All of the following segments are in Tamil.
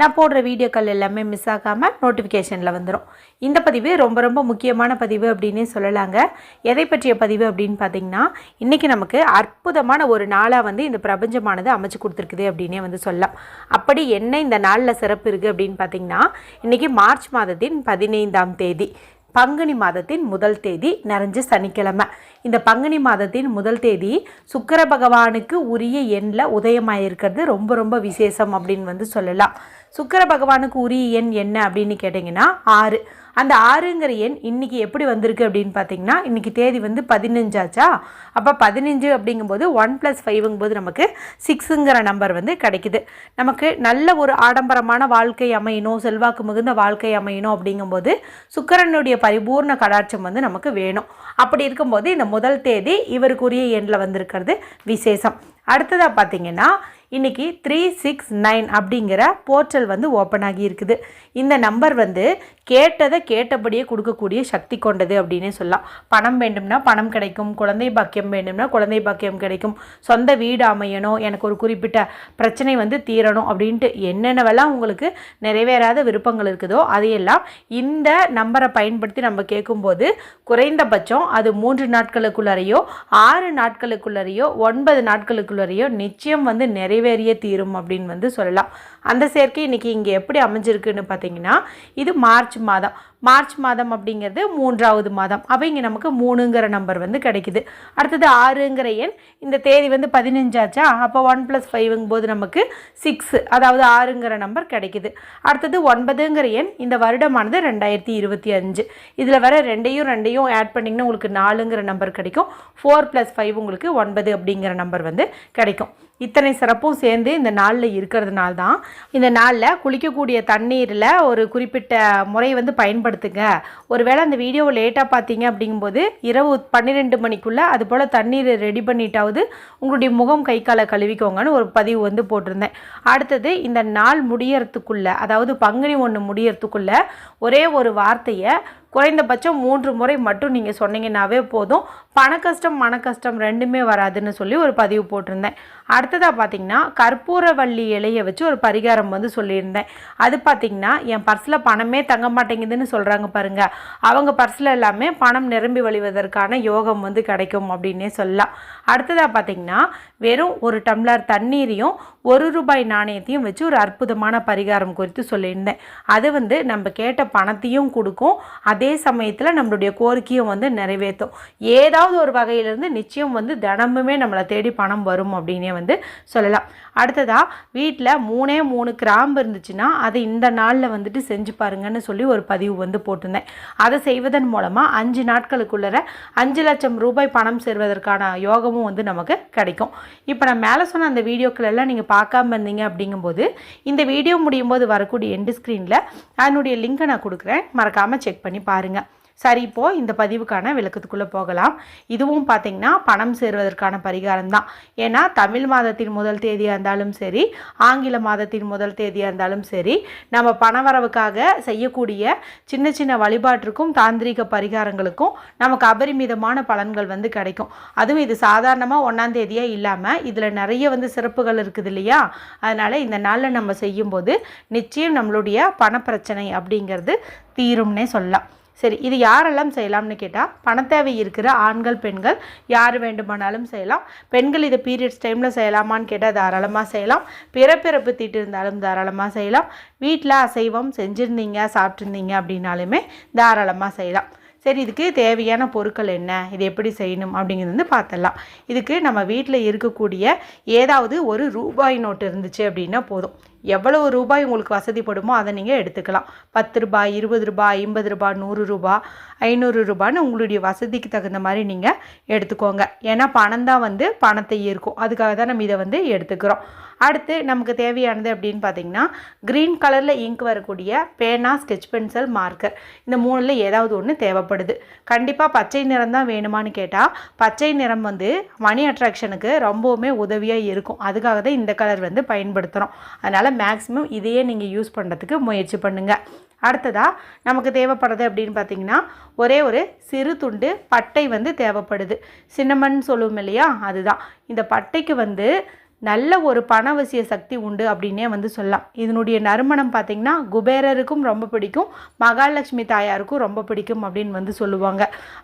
நான் போடுற வீடியோக்கள் எல்லாமே மிஸ் ஆகாமல் நோட்டிஃபிகேஷனில் வந்துடும் இந்த பதிவு ரொம்ப ரொம்ப முக்கியமான பதிவு அப்படின்னே சொல்லலாங்க. எதை பற்றிய பதிவு அப்படின்னு பார்த்தீங்கன்னா இன்றைக்கி நமக்கு அற்புதமான ஒரு நாளாக வந்து இந்த பிரபஞ்சமானது அமைச்சு கொடுத்துருக்குது அப்படின்னே வந்து சொல்லலாம். அப்படி என்ன இந்த நாளில் சிறப்பு இருக்குது அப்படின்னு பார்த்தீங்கன்னா இன்றைக்கி மார்ச் மாதத்தின் பதினைந்தாம் தேதி பங்குனி மாதத்தின் முதல் தேதி நிறைஞ்ச சனிக்கிழமை. இந்த பங்குனி மாதத்தின் முதல் தேதி சுக்கர பகவானுக்கு உரிய எண்ணில் உதயமாயிருக்கிறது ரொம்ப ரொம்ப விசேஷம் அப்படின்னு வந்து சொல்லலாம். சுக்கர பகவானுக்கு உரிய எண் என்ன அப்படின்னு கேட்டிங்கன்னா ஆறு. அந்த ஆறுங்கிற எண் இன்றைக்கி எப்படி வந்திருக்கு அப்படின்னு பார்த்தீங்கன்னா இன்றைக்கி தேதி வந்து பதினஞ்சாச்சா? அப்போ பதினஞ்சு அப்படிங்கும்போது ஒன் ப்ளஸ் ஃபைவுங்கும்போது நமக்கு சிக்ஸுங்கிற நம்பர் வந்து கிடைக்குது. நமக்கு நல்ல ஒரு ஆடம்பரமான வாழ்க்கை அமையணும் செல்வாக்கு மிகுந்த வாழ்க்கை அமையணும் அப்படிங்கும்போது சுக்கிரனுடைய பரிபூர்ண கடாட்சம் வந்து நமக்கு வேணும். அப்படி இருக்கும்போது இந்த முதல் தேதி இவருக்குரிய எண்ணில் வந்திருக்கிறது விசேஷம். அடுத்ததாக பார்த்தீங்கன்னா இன்றைக்கி த்ரீ சிக்ஸ் நைன் அப்படிங்கிற போர்ட்டல் வந்து ஓப்பன் ஆகி இருக்குது. இந்த நம்பர் வந்து கேட்டதை கேட்டபடியே கொடுக்கக்கூடிய சக்தி கொண்டது அப்படின்னே சொல்லலாம். பணம் வேண்டும்னா பணம் கிடைக்கும் குழந்தை பாக்கியம் வேண்டும்னா குழந்தை பாக்கியம் கிடைக்கும். சொந்த வீடு அமையணும் எனக்கு ஒரு குறிப்பிட்ட பிரச்சனை வந்து தீரணும் அப்படின்ட்டு என்னென்னவெல்லாம் உங்களுக்கு நிறைவேறாத விருப்பங்கள் இருக்குதோ அதையெல்லாம் இந்த நம்பரை பயன்படுத்தி நம்ம கேட்கும்போது குறைந்தபட்சம் அது மூன்று நாட்களுக்குள்ளறையோ ஆறு நாட்களுக்குள்ளறையோ ஒன்பது நாட்களுக்குள்ளறையோ நிச்சயம் வந்து நிறைவேறிய தீரும் அப்படின்னு வந்து சொல்லலாம். அந்த சேர்க்கை இன்றைக்கி இங்கே எப்படி அமைஞ்சிருக்குன்னு பார்த்தீங்கன்னா இது மார்ச் மாதம். மார்ச் மாதம் அப்படிங்கிறது மூன்றாவது மாதம். அப்போ இங்கே நமக்கு மூணுங்கிற நம்பர் வந்து கிடைக்குது. அடுத்தது ஆறுங்கிற எண் இந்த தேதி வந்து பதினஞ்சாச்சா? அப்போ ஒன் ப்ளஸ் ஃபைவுங்கும் போது நமக்கு சிக்ஸு அதாவது ஆறுங்கிற நம்பர் கிடைக்குது. அடுத்தது ஒன்பதுங்கிற எண் இந்த வருடமானது ரெண்டாயிரத்தி இருபத்தி அஞ்சு. இதில் வர ரெண்டையும் ரெண்டையும் ஆட் பண்ணிங்கன்னா உங்களுக்கு நாலுங்கிற நம்பர் கிடைக்கும். ஃபோர் ப்ளஸ் ஃபைவ் உங்களுக்கு ஒன்பது அப்படிங்கிற நம்பர் வந்து கிடைக்கும். இத்தனை சிறப்பும் சேர்ந்து இந்த நாளில் இருக்கிறதுனால தான் இந்த நாளில் குளிக்கக்கூடிய தண்ணீரில் ஒரு குறிப்பிட்ட முறை வந்து பயன்படுத்துங்க. ஒருவேளை அந்த வீடியோவை லேட்டாக பார்த்தீங்க அப்படிங்கும்போது இரவு பன்னிரெண்டு மணிக்குள்ளே அது போல் தண்ணீர் ரெடி பண்ணிட்டாவது உங்களுடைய முகம் கை காலை கழுவிக்கோங்கன்னு ஒரு பதிவு வந்து போட்டிருந்தேன். அடுத்தது இந்த நாள் முடியறதுக்குள்ளே அதாவது பங்குனி ஒன்று முடியறதுக்குள்ளே ஒரே ஒரு வார்த்தையை குறைந்தபட்சம் மூன்று முறை மட்டும் நீங்கள் சொன்னீங்கன்னாவே போதும். பண கஷ்டம் மன கஷ்டம் ரெண்டுமே வராதுன்னு சொல்லி ஒரு பதிவு போட்டிருந்தேன். அடுத்ததாக பார்த்தீங்கன்னா கற்பூரவள்ளி இலையை வச்சு ஒரு பரிகாரம் வந்து சொல்லியிருந்தேன். அது பார்த்தீங்கன்னா என் பர்ஸில் பணமே தங்க மாட்டேங்குதுன்னு சொல்கிறாங்க பாருங்க. அவங்க பர்ஸில் எல்லாமே பணம் நிரம்பி வழிவதற்கான யோகம் வந்து கிடைக்கும் அப்படின்னே சொல்லலாம். அடுத்ததாக பார்த்தீங்கன்னா வெறும் ஒரு டம்ளர் தண்ணீரையும் ஒரு ரூபாய் நாணயத்தையும் வச்சு ஒரு அற்புதமான பரிகாரம் குறித்து சொல்லியிருந்தேன். அது வந்து நம்ம கேட்ட பணத்தையும் கொடுக்கும் அதே சமயத்தில் நம்மளுடைய கோரிக்கையும் வந்து நிறைவேற்றும் ஏதாவது ஒரு வகையிலேருந்து நிச்சயம் வந்து தினமுமே நம்மளை தேடி பணம் வரும் அப்படின்னே வந்து சொல்லலாம். அடுத்ததாக வீட்டில் மூணே மூணு கிராம்பு இருந்துச்சுன்னா அதை இந்த நாளில் வந்துட்டு செஞ்சு பாருங்கன்னு சொல்லி ஒரு பதிவு வந்து போட்டிருந்தேன். அதை செய்வதன் மூலமாக அஞ்சு நாட்களுக்குள்ளே அஞ்சு லட்சம் ரூபாய் பணம் சேர்வதற்கான யோகமும் வந்து நமக்கு கிடைக்கும். இப்போ நான் மேலே சொன்ன அந்த வீடியோக்கள் எல்லாம் நீங்கள் பார்க்காம இருந்தீங்க அப்படிங்கும்போது இந்த வீடியோ முடியும் போது வரக்கூடிய எண்டு ஸ்க்ரீனில் அதனுடைய லிங்கை நான் கொடுக்குறேன். மறக்காமல் செக் பண்ணி பாருங்கள் சரி இப்போது இந்த பதிவுக்கான விளக்கத்துக்குள்ளே போகலாம். இதுவும் பார்த்திங்கன்னா பணம் சேருவதற்கான பரிகாரம் தான் ஏன்னா தமிழ் மாதத்தின் முதல் தேதியாக இருந்தாலும் சரி ஆங்கில மாதத்தின் முதல் தேதியாக இருந்தாலும் சரி நம்ம பணவரவுக்காக செய்யக்கூடிய சின்ன சின்ன வழிபாட்டிற்கும் தாந்திரிக பரிகாரங்களுக்கும் நமக்கு அபரிமிதமான பலன்கள் வந்து கிடைக்கும். அதுவும் இது சாதாரணமாக ஒன்றாம் தேதியாக இல்லாமல் இதில் நிறைய வந்து சிறப்புகள் இருக்குது இல்லையா? அதனால் இந்த நாளில் நம்ம செய்யும்போது நிச்சயம் நம்மளுடைய பணப்பிரச்சனை அப்படிங்கிறது தீரும்னே சொல்லலாம். சரி இது யாரெல்லாம் செய்யலாம்னு கேட்டால் பணத்தேவை இருக்கிற ஆண்கள் பெண்கள் யார் வேண்டுமானாலும் செய்யலாம். பெண்கள் இதை பீரியட்ஸ் டைமில் செய்யலாமான்னு கேட்டால் தாராளமாக செய்யலாம். பிறப்பிறப்பு தீட்டு இருந்தாலும் தாராளமாக செய்யலாம். வீட்டில் அசைவம் செஞ்சுருந்தீங்க சாப்பிட்ருந்தீங்க அப்படின்னாலுமே தாராளமாக செய்யலாம். சரி இதுக்கு தேவையான பொருட்கள் என்ன? இது எப்படி செய்யணும் அப்படிங்கிறது வந்து பார்த்துடலாம் இதுக்கு நம்ம வீட்டில் இருக்கக்கூடிய ஏதாவது ஒரு ரூபாய் நோட்டு இருந்துச்சு அப்படின்னா போதும். எவ்வளவு ரூபாய் உங்களுக்கு வசதிப்படுமோ அதை நீங்கள் எடுத்துக்கலாம். பத்து ரூபாய் இருபது ரூபாய் ஐம்பது ரூபாய் நூறு ரூபாய் ஐநூறு ரூபான்னு உங்களுடைய வசதிக்கு தகுந்த மாதிரி நீங்கள் எடுத்துக்கோங்க. ஏன்னா பணம் தான் வந்து பணத்தை ஈர்க்கும். அதுக்காக தான் நம்ம இதை வந்து எடுத்துக்கிறோம். அடுத்து நமக்கு தேவையானது அப்படின்னு பார்த்தீங்கன்னா க்ரீன் கலரில் இங்க் வரக்கூடிய பேனா ஸ்கெச் பென்சில் மார்க்கர் இந்த மூணில் ஏதாவது ஒன்று தேவைப்படுது. கண்டிப்பாக பச்சை நிறம் தான் வேணுமான்னு கேட்டால் பச்சை நிறம் வந்து மணி அட்ராக்ஷனுக்கு ரொம்பவுமே உதவியாக இருக்கும். அதுக்காக தான் இந்த கலர் வந்து பயன்படுத்துகிறோம் அதனால் அதனால் மேக்ஸிமம் இதையே நீங்கள் யூஸ் பண்ணுறதுக்கு முயற்சி பண்ணுங்கள் அடுத்ததாக நமக்கு தேவைப்படுறது அப்படின்னு பார்த்தீங்கன்னா ஒரே ஒரு சிறு துண்டு பட்டை வந்து தேவைப்படுது. சின்னமன் சொல்லுவோம் இல்லையா? அதுதான். இந்த பட்டைக்கு வந்து நல்ல ஒரு பணவசிய சக்தி உண்டு அப்படின்னே வந்து சொல்லலாம். இதனுடைய நறுமணம் பார்த்திங்கன்னா குபேரருக்கும் ரொம்ப பிடிக்கும் மகாலட்சுமி தாயாருக்கும் ரொம்ப பிடிக்கும் அப்படின்னு வந்து சொல்லுவாங்க.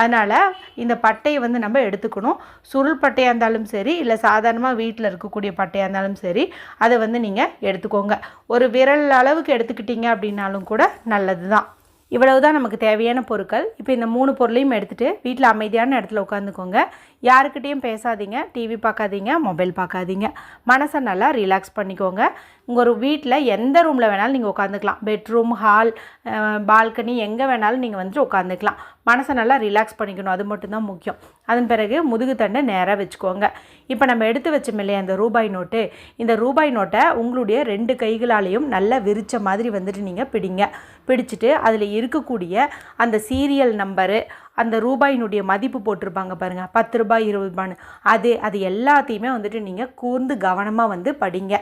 அதனால் இந்த பட்டையை வந்து நம்ம எடுத்துக்கணும். சுருள் பட்டையாக இருந்தாலும் சரி இல்லை சாதாரணமாக வீட்டில் இருக்கக்கூடிய பட்டையாக இருந்தாலும் சரி அதை வந்து நீங்கள் எடுத்துக்கோங்க. ஒரு விரல் அளவுக்கு எடுத்துக்கிட்டீங்க அப்படின்னாலும் கூட நல்லது தான் இவ்வளவு தான் நமக்கு தேவையான பொருட்கள். இப்போ இந்த மூணு பொருளையும் எடுத்துகிட்டு வீட்டில் அமைதியான இடத்துல உட்காந்துக்கோங்க யாருக்கிட்டேயும் பேசாதீங்க. டிவி பார்க்காதீங்க மொபைல் பார்க்காதீங்க மனசை நல்லா ரிலாக்ஸ் பண்ணிக்கோங்க. உங்கள் ஒரு வீட்டில் எந்த ரூமில் வேணாலும் நீங்கள் உட்காந்துக்கலாம் பெட்ரூம் ஹால் பால்கனி எங்கே வேணாலும் நீங்கள் வந்துட்டு உட்காந்துக்கலாம் மனசை நல்லா ரிலாக்ஸ் பண்ணிக்கணும். அது மட்டும்தான் முக்கியம். அதன் பிறகு முதுகு தண்டை நேராக வச்சுக்கோங்க. இப்போ நம்ம எடுத்து வச்சோம் இல்லையா அந்த ரூபாய் நோட்டு? இந்த ரூபாய் நோட்டை உங்களுடைய ரெண்டு கைகளாலேயும் நல்லா விரித்த மாதிரி வந்துட்டு நீங்கள் பிடிங்க. பிடிச்சிட்டு அதில் இருக்கக்கூடிய அந்த சீரியல் நம்பரு அந்த ரூபாயினுடைய மதிப்பு போட்டிருப்பாங்க பாருங்கள் பத்து ரூபாய் இருபது ரூபான்னு. அது அது எல்லாத்தையுமே வந்துட்டு நீங்கள் கூர்ந்து கவனமாக வந்து படிங்க.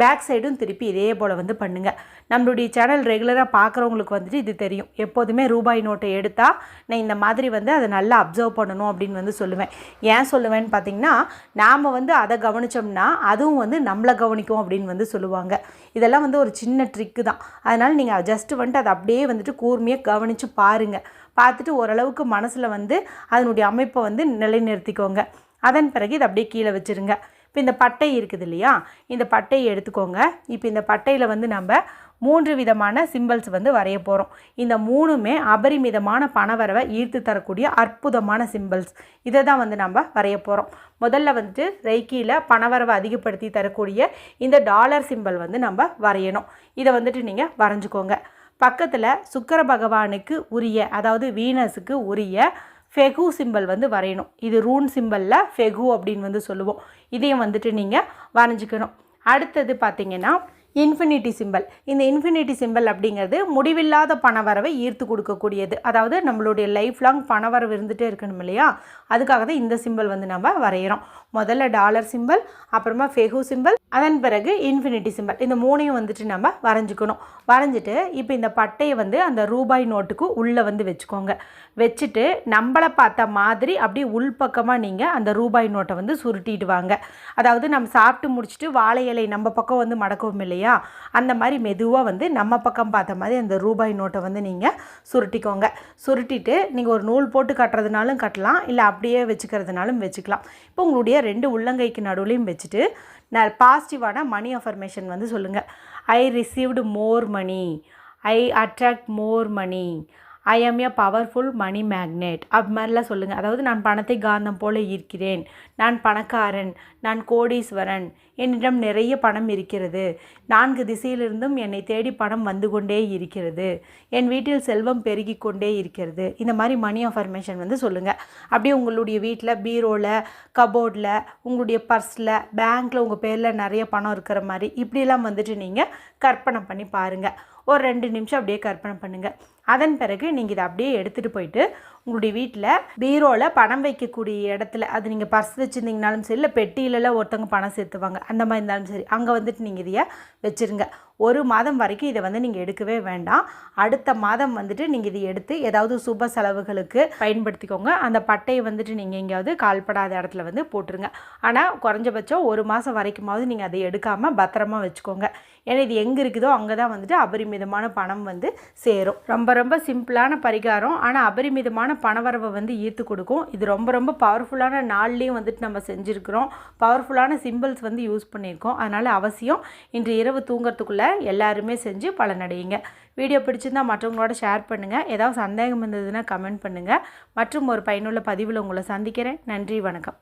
பேக் சைடும் திருப்பி இதே போல் வந்து பண்ணுங்கள் நம்மளுடைய சேனல் ரெகுலராக பார்க்குறவங்களுக்கு வந்துட்டு இது தெரியும். எப்போதுமே ரூபாய் நோட்டை எடுத்தால் நான் இந்த மாதிரி வந்து அதை நல்லா அப்சர்வ் பண்ணணும் அப்படின்னு வந்து சொல்லுவேன். ஏன் சொல்லுவேன்னு பார்த்தீங்கன்னா நாம் வந்து அதை கவனித்தோம்னா அதுவும் வந்து நம்மளை கவனிக்கும் அப்படின்னு வந்து சொல்லுவாங்க. இதெல்லாம் வந்து ஒரு சின்ன ட்ரிக்கு தான். அதனால் நீங்கள் ஜஸ்ட்டு வந்துட்டு அதை அப்படியே வந்துட்டு கூர்மையாக கவனித்து பாருங்கள் பார்த்துட்டு ஓரளவுக்கு மனசில் வந்து அதனுடைய அமைப்பை வந்து நிலைநிறுத்திக்கோங்க. அதன் பிறகு இதை அப்படியே கீழே வச்சுருங்க. இப்போ இந்த பட்டை இருக்குது இல்லையா? இந்த பட்டையை எடுத்துக்கோங்க. இப்போ இந்த பட்டையில் வந்து நம்ம மூன்று விதமான சிம்பிள்ஸ் வந்து வரைய போகிறோம் இந்த மூணுமே அபரிமிதமான பணவரவை ஈர்த்து தரக்கூடிய அற்புதமான சிம்பிள்ஸ். இதை தான் வந்து நம்ம வரைய போகிறோம் முதல்ல வந்துட்டு ரெய்க்கியில் பணவரவை அதிகப்படுத்தி தரக்கூடிய இந்த டாலர் சிம்பிள் வந்து நம்ம வரையணும். இதை வந்துட்டு நீங்கள் வரைஞ்சிக்கோங்க. பக்கத்தில் சுக்கர பகவானுக்கு உரிய அதாவது வீனஸுக்கு உரிய ஃபெகு சிம்பிள் வந்து வரையணும். இது ரூன் சிம்பிளில் ஃபெகு அப்படின்னு வந்து சொல்லுவோம். இதையும் வந்துட்டு நீங்கள் வரைஞ்சிக்கணும். அடுத்தது பார்த்திங்கன்னா இன்ஃபினிட்டி சிம்பிள் இந்த இன்ஃபினிட்டி சிம்பிள் அப்படிங்கிறது முடிவில்லாத பணவரவை ஈர்த்து கொடுக்கக்கூடியது. அதாவது நம்மளுடைய லைஃப் லாங் பணவரவு இருந்துகிட்டே இருக்கணும் இல்லையா? அதுக்காக தான் இந்த சிம்பிள் வந்து நம்ம வரைகிறோம் முதல்ல டாலர் சிம்பிள் அப்புறமா ஃபெகு சிம்பிள் அதன் பிறகு இன்ஃபினிட்டி சிம்பிள் இந்த மூணையும் வந்துட்டு நம்ம வரைஞ்சிக்கணும். வரைஞ்சிட்டு இப்போ இந்த பட்டையை வந்து அந்த ரூபாய் நோட்டுக்கு உள்ளே வந்து வச்சுக்கோங்க. வச்சுட்டு நம்மளை பார்த்த மாதிரி அப்படியே உள்பக்கமாக நீங்கள் அந்த ரூபாய் நோட்டை வந்து சுருட்டிட்டு வாங்க. அதாவது நம்ம சாப்பிட்டு முடிச்சுட்டு வாழை இலை நம்ம பக்கம் வந்து மடக்கவும் இல்லையா? அந்த மாதிரி மெதுவாக வந்து நம்ம பக்கம் பார்த்த மாதிரி அந்த ரூபாய் நோட்டை வந்து நீங்கள் சுருட்டிக்கோங்க. சுருட்டிட்டு நீங்கள் ஒரு நூல் போட்டு கட்டுறதுனாலும் கட்டலாம் இல்லை அப்படியே வச்சுக்கிறதுனாலும் வச்சுக்கலாம். இப்போ உங்களுடைய ரெண்டு உள்ளங்கைக்கு நடுவுலையும் வச்சுட்டு நான் பாசிட்டிவான மணி அஃபர்மேஷன் வந்து சொல்லுங்கள் ஐ ரிசீவ்டு மோர் மணி ஐ அட்ராக்ட் மோர் மணி ஐ ஆம் ஏ பவர்ஃபுல் மணி மேக்னெட் அது மாதிரிலாம் சொல்லுங்கள் அதாவது நான் பணத்தை காந்தம் போல ஈர்க்கிறேன் நான் பணக்காரன். நான் கோடீஸ்வரன். என்னிடம் நிறைய பணம் இருக்கிறது. நான்கு திசையிலிருந்தும் என்னை தேடி பணம் வந்து கொண்டே இருக்கிறது. என் வீட்டில் செல்வம் பெருகி கொண்டே இருக்கிறது. இந்த மாதிரி மணி அஃபர்மேஷன் வந்து சொல்லுங்கள் அப்படியே உங்களுடைய வீட்டில் பீரோவில் கபோர்டில் உங்களுடைய பர்ஸில் பேங்க்கில் உங்கள் பேரில் நிறைய பணம் இருக்கிற மாதிரி இப்படிலாம் வந்துட்டு நீங்கள் கற்பனை பண்ணி பாருங்கள் ஒரு ரெண்டு நிமிஷம் அப்படியே கற்பனை பண்ணுங்கள் அதன் பிறகு நீங்கள் இதை அப்படியே எடுத்துகிட்டு போயிட்டு உங்களுடைய வீட்டில் பீரோவில் பணம் வைக்கக்கூடிய இடத்துல அது நீங்கள் பர்ஸ் வச்சுருந்தீங்கனாலும் சரி இல்லை பெட்டியிலலாம் ஒருத்தவங்க பணம் சேர்த்துவாங்க அந்த மாதிரி இருந்தாலும் சரி அங்கே வந்துட்டு நீங்கள் இதையை வச்சுருங்க. ஒரு மாதம் வரைக்கும் இதை வந்து நீங்கள் எடுக்கவே வேண்டாம். அடுத்த மாதம் வந்துட்டு நீங்கள் இதை எடுத்து ஏதாவது சுப செலவுகளுக்கு பயன்படுத்திக்கோங்க. அந்த பட்டையை வந்துட்டு நீங்கள் எங்கேயாவது கால்படாத இடத்துல வந்து போட்டுருங்க. ஆனால் குறைஞ்சபட்சம் ஒரு மாதம் வரைக்குமாவது நீங்கள் அதை எடுக்காமல் பத்திரமா வச்சுக்கோங்க. ஏன்னா இது எங்கே இருக்குதோ அங்கே தான் வந்துட்டு அபரிமிதமான பணம் வந்து சேரும். ரொம்ப ரொம்ப சிம்பிளான பரிகாரம். ஆனால் அபரிமிதமான பணவரவை வந்து ஈர்த்து கொடுக்கும். இது ரொம்ப ரொம்ப பவர்ஃபுல்லான நாள்லேயும் வந்துட்டு நம்ம செஞ்சுருக்கிறோம். பவர்ஃபுல்லான சிம்பிள்ஸ் வந்து யூஸ் பண்ணியிருக்கோம். அதனால் அவசியம் இன்று இரவு தூங்கிறதுக்குள்ளே எல்லாருமே செஞ்சு பலனடையுங்க. வீடியோ பிடிச்சிருந்தால் மற்றவங்களோட ஷேர் பண்ணுங்கள் ஏதாவது சந்தேகம் இருந்ததுன்னா கமெண்ட் பண்ணுங்கள் மற்றும் ஒரு பயனுள்ள பதிவில் உங்களை சந்திக்கிறேன். நன்றி வணக்கம்.